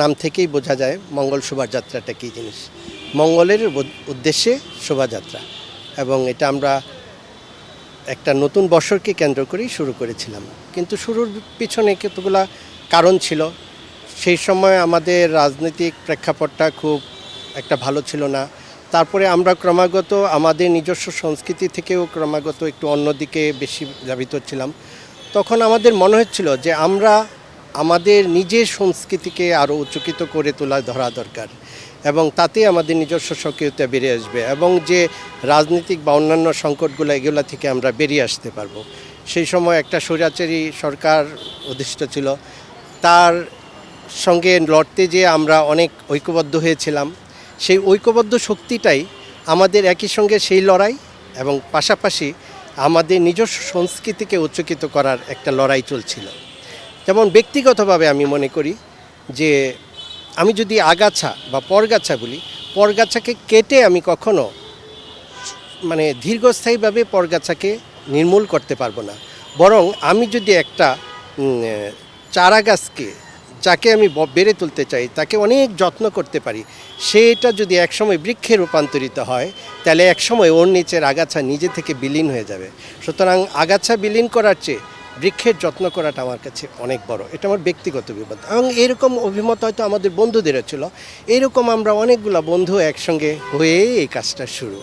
নাম থেকেই বোঝা যায় মঙ্গল শোভাযাত্রাটা কী জিনিস। মঙ্গলের উদ্দেশ্যে শোভাযাত্রা এবং এটা আমরা একটা নতুন বছরকে কেন্দ্র করেই শুরু করেছিলাম। কিন্তু শুরুর পিছনে কতগুলা কারণ ছিল, সেই সময় আমাদের রাজনৈতিক প্রেক্ষাপটটা খুব একটা ভালো ছিল না। তারপরে আমরা ক্রমাগত আমাদের নিজস্ব সংস্কৃতি থেকেও ক্রমাগত একটু অন্যদিকে বেশি ধাবিত ছিলাম। তখন আমাদের মনে হচ্ছিল যে আমরা আমাদের নিজের সংস্কৃতিকে আরও উচ্চকিত করে তোলা ধরা দরকার। এবং তাতে আমাদের নিজস্ব সক্রিয়তা বেরিয়ে আসবে এবং যে রাজনৈতিক বা অন্যান্য সংকটগুলো এগুলো থেকে আমরা বেরিয়ে আসতে পারব। সেই সময় একটা স্বৈরাচারী সরকার অধিষ্ঠিত ছিল। তার সঙ্গে লড়তে যে আমরা অনেক ঐক্যবদ্ধ হয়েছিলাম। সেই ঐক্যবদ্ধ শক্তিটাই আমাদের একই সঙ্গে সেই লড়াই এবং পাশাপাশি আমাদের নিজস্ব সংস্কৃতিকে উচ্চকিত করার একটা লড়াই চলছিল। যেমন ব্যক্তিগতভাবে আমি মনে করি যে আমি যদি আগাছা বা পরগাছা বলি, পরগাছাকে কেটে আমি কখনো মানে দীর্ঘস্থায়ীভাবে পরগাছাকে নির্মূল করতে পারব না। বরং আমি যদি একটা চারা গাছকে যাকে আমি বেড়ে তুলতে চাই, তাকে অনেক যত্ন করতে পারি, সেটা যদি একসময় বৃক্ষে রূপান্তরিত হয়, তাহলে একসময় ওর নিচের আগাছা নিজে থেকে বিলীন হয়ে যাবে। সুতরাং আগাছা বিলীন করার চেয়ে বৃক্ষের যত্ন করাটা আমার কাছে অনেক বড়। এটা আমার ব্যক্তিগত বিপদ। এবং এরকম অভিমত হয়তো আমাদের বন্ধুদেরও ছিল। এরকম আমরা অনেকগুলো বন্ধু একসঙ্গে হয়ে এই কাজটা শুরু।